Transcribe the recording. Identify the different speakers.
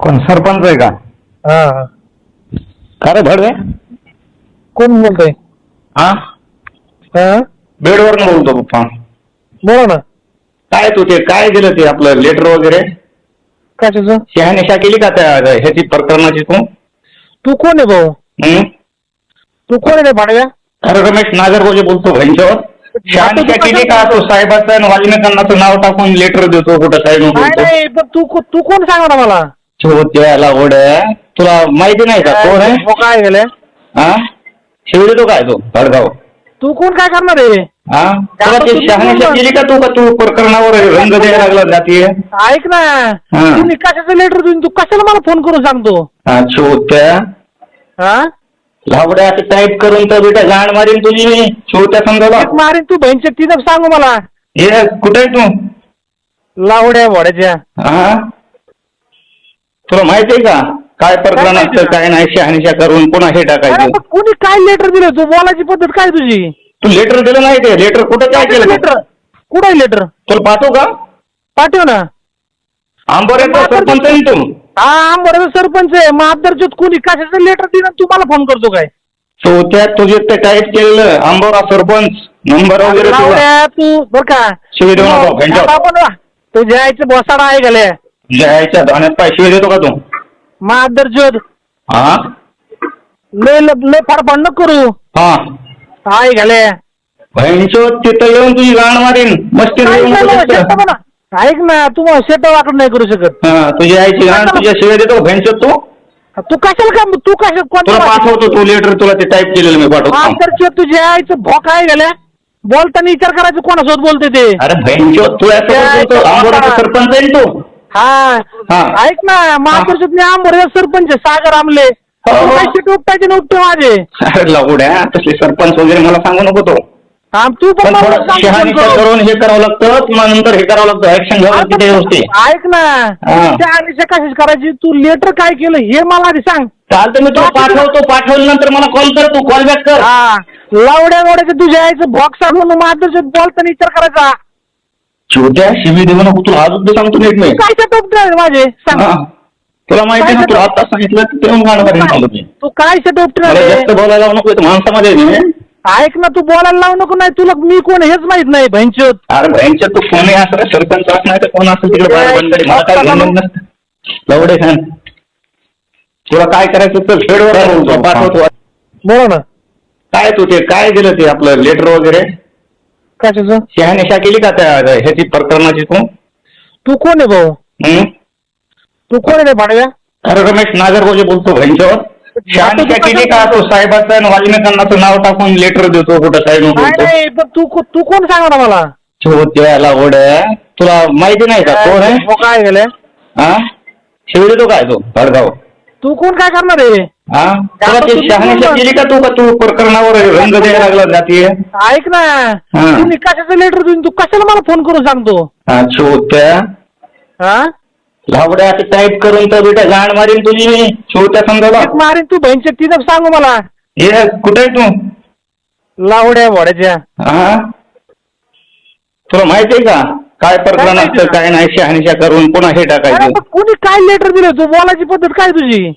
Speaker 1: कोण? सरपंच आहे का?
Speaker 2: हा. हा
Speaker 1: का रे भडवे?
Speaker 2: कोण बोलतोय?
Speaker 1: हा?
Speaker 2: हा?
Speaker 1: बेडवर बोलतो पप्पा.
Speaker 2: बोला ना.
Speaker 1: काय तू ते काय दिलं ते आपलं लेटर वगैरे?
Speaker 2: कशाचं?
Speaker 1: शहानिशा केली का त्या ह्याची प्रकरणाची तू?
Speaker 2: तू कोण आहे भाऊ?
Speaker 1: हं?
Speaker 2: तू कोण आहे रे भाडव्या?
Speaker 1: अरे रमेश नागरगोजे बोलतो भैंच्यावर शहानिशा केली का तो साहेबाचं आणि वाल्मिकांनाचं नाव टाकून लेटर देतो कुठं साहेब
Speaker 2: नाही
Speaker 1: बोलतो?
Speaker 2: नाही पण तू को- तू कोण सांग ना मला
Speaker 1: त्याला ओढ तुला माहिती नाही का कोण आहे?
Speaker 2: काय गेले
Speaker 1: हा? शिव देतो काय तो? भडगाव.
Speaker 2: तू कोण काय करणार आहे
Speaker 1: हा? तुला ते शहानिशा. केली का तू? का तू प्रकरणावर रंग द्यायला लागला जातीय?
Speaker 2: ऐक ना.
Speaker 1: हा.
Speaker 2: कशाचं लेटर देऊन तू कशाला मला फोन करून सांगतो?
Speaker 1: हा छोट्या
Speaker 2: हा?
Speaker 1: लावड्या असं टाईप करून तर बेटा गाण मारीन तुझी. मी छोट्या समजावा
Speaker 2: एक मारीन तू बहिणच्या तिथं सांगू मला.
Speaker 1: हे कुठे आहे तू?
Speaker 2: लावड्या भोड्याच्या
Speaker 1: हा? तुला माहिती आहे का? काय प्रकरण
Speaker 2: काय
Speaker 1: असतं काय नाही शहानिशा करून पुन्हा हे
Speaker 2: अरे
Speaker 1: टाकायचं
Speaker 2: पण कोणी काय लेटर दिलं? तू बोलायची पद्धत काय तुझी?
Speaker 1: तू लेटर दिलं नाही ते. लेटर कुठं काय केलं?
Speaker 2: लेटर कुठं आहे लेटर
Speaker 1: तुला पाठवू का?
Speaker 2: पाठव ना.
Speaker 1: आंबोऱ्याचा सरपंच आहे ना तू?
Speaker 2: हा बरोबर सरपंच आहे. महादर्शक कोणी कशाचं लेटर दिलं तू मला फोन करतो काय?
Speaker 1: चौथ्या तुझे ते टाईप केलेलं आंबोरा सरपंच नंबर वगैरे तुला
Speaker 2: तू. बर का?
Speaker 1: शिवी देऊ नको,
Speaker 2: आपण वा. तुझ्या आईचं बोसाडा आहे गेले.
Speaker 1: जायच्या धान्यात पैसे देतो का तू?
Speaker 2: महादर्शक
Speaker 1: हा?
Speaker 2: लय लय फाडफाड नको करू.
Speaker 1: हा.
Speaker 2: आहे गेले
Speaker 1: बहिणचो तिथं येऊन तुझी गाण मारीन. मस्ती.
Speaker 2: ऐक ना तू शेट वाकड नाही करू शकत.
Speaker 1: हा तुझी आईची गाण तुझ्या शिवाय देतो बहिणचो तू?
Speaker 2: तू कशाला का तू कशा
Speaker 1: तुला पाठवतो तू लेटर तुला ते टाईप केलेलं मी पाठवतो.
Speaker 2: महादर्शक तुझ्या आईचं भोक आहे गेल्या बोलताना विचार करायचं कोणासोबत बोलते ते?
Speaker 1: अरे बहिणचो तू असं बोलतो आंबोऱ्याचा सरपंच आहे ना तू? हा.
Speaker 2: ऐक ना महादर्शक मी आंबोऱ्या सरपंच आहे, सागर आमले.
Speaker 1: हो.
Speaker 2: पैसे नव्हते माझे?
Speaker 1: अरे लावड्या तसले सरपंच वगैरे मला सांगू नको तो.
Speaker 2: हा, तू पण
Speaker 1: पण
Speaker 2: मला
Speaker 1: थोडं
Speaker 2: सांग
Speaker 1: शहानिशा
Speaker 2: करून.
Speaker 1: हे करावं लागतं मग नंतर हे करावं लागतं ऍक्शन घ्यावं लागतं त्या गोष्टी
Speaker 2: ऐक ना
Speaker 1: हा.
Speaker 2: त्या कशाच करायची? तू लेटर काय केलं हे मला आधी सांग.
Speaker 1: चालतं मी तुला पाठवतो पाठवल्यानंतर मला कॉल कर तू कॉल बॅक कर.
Speaker 2: हा. लावड्या गोड्याचं तुझ्या आईचं बॉक्स म्हणून मार्गदर्शक बोलताना विचार करायचा.
Speaker 1: छोट्या शिवी देऊ नको तुला अजून बी सांगतो नीट मी
Speaker 2: काय सेटअप माझे सांग.
Speaker 1: हा. तुला माहिती आहे ना तुला? आता सांगितलं तर ते गाणं मी.
Speaker 2: तू काय सेटअप
Speaker 1: मला जास्त बोलायला लावू नको इथं माणसामध्ये आहे मी.
Speaker 2: ऐक ना तू बोलायला लावू नको नाही तुला मी कोण हेच माहीत नाही भैंचोत
Speaker 1: अरे भयंकर तू कोणी असं सरपंच असं नाही तर कोण असेल तिकडे बाहेर बंदरी मला काय घेणं नसतं. लवडे खान. तुला काय करायचं तर फेडवर आहे, पाठवतो
Speaker 2: बोला ना.
Speaker 1: काय तू ते काय दिलं ते आपलं लेटर वगैरे?
Speaker 2: कशाचं
Speaker 1: शहानिशा केली का त्या ह्याची प्रकरणाची तू?
Speaker 2: तू कोण आहे भाऊ?
Speaker 1: हं?
Speaker 2: तू कोण आहे रे भाडव्या?
Speaker 1: अरे रमेश नागरगोजे बोलतो शहानिशा केली का तो साहेबाचं आणि वाल्मिकांनाचं नाव टाकून लेटर देतो कुठं साहेब
Speaker 2: नाही
Speaker 1: बोलतो?
Speaker 2: नाही पण तू को- तू कोण सांग ना मला
Speaker 1: त्याला ओढ तुला माहिती नाही का? कोण आहे?
Speaker 2: हो, काय गेले
Speaker 1: हा? शिव देतो काय तो? भडगाव.
Speaker 2: तू कोण काय करणार आहे?
Speaker 1: हा? तुला ते
Speaker 2: तुम्ही
Speaker 1: शहानिशा
Speaker 2: बोला.
Speaker 1: केली का तू का तू प्रकरणावर रंग द्यायला लागला जातीय?
Speaker 2: ऐक ना.
Speaker 1: हा.
Speaker 2: तुम्ही कशाचं लेटर देऊन तू कशाला मला फोन करून सांगतो?
Speaker 1: हा छोट्या.
Speaker 2: हा?
Speaker 1: लावड्या असं टाईप करून तर बेटा गाण मारीन तुझी मी छोट्या समजावा
Speaker 2: एक मारीन तू बहिणच्या तिथं सांगू मला.
Speaker 1: हे कुठे आहे तू?
Speaker 2: लावड्या भोड्याच्या
Speaker 1: हा? तुला माहिती आहे का? काय प्रकरण असतं काय नाही शहानिशा करून पुन्हा हे
Speaker 2: अरे
Speaker 1: टाकायचं
Speaker 2: पण कोणी काय लेटर दिलं तू बोलायची पद्धत काय तुझी?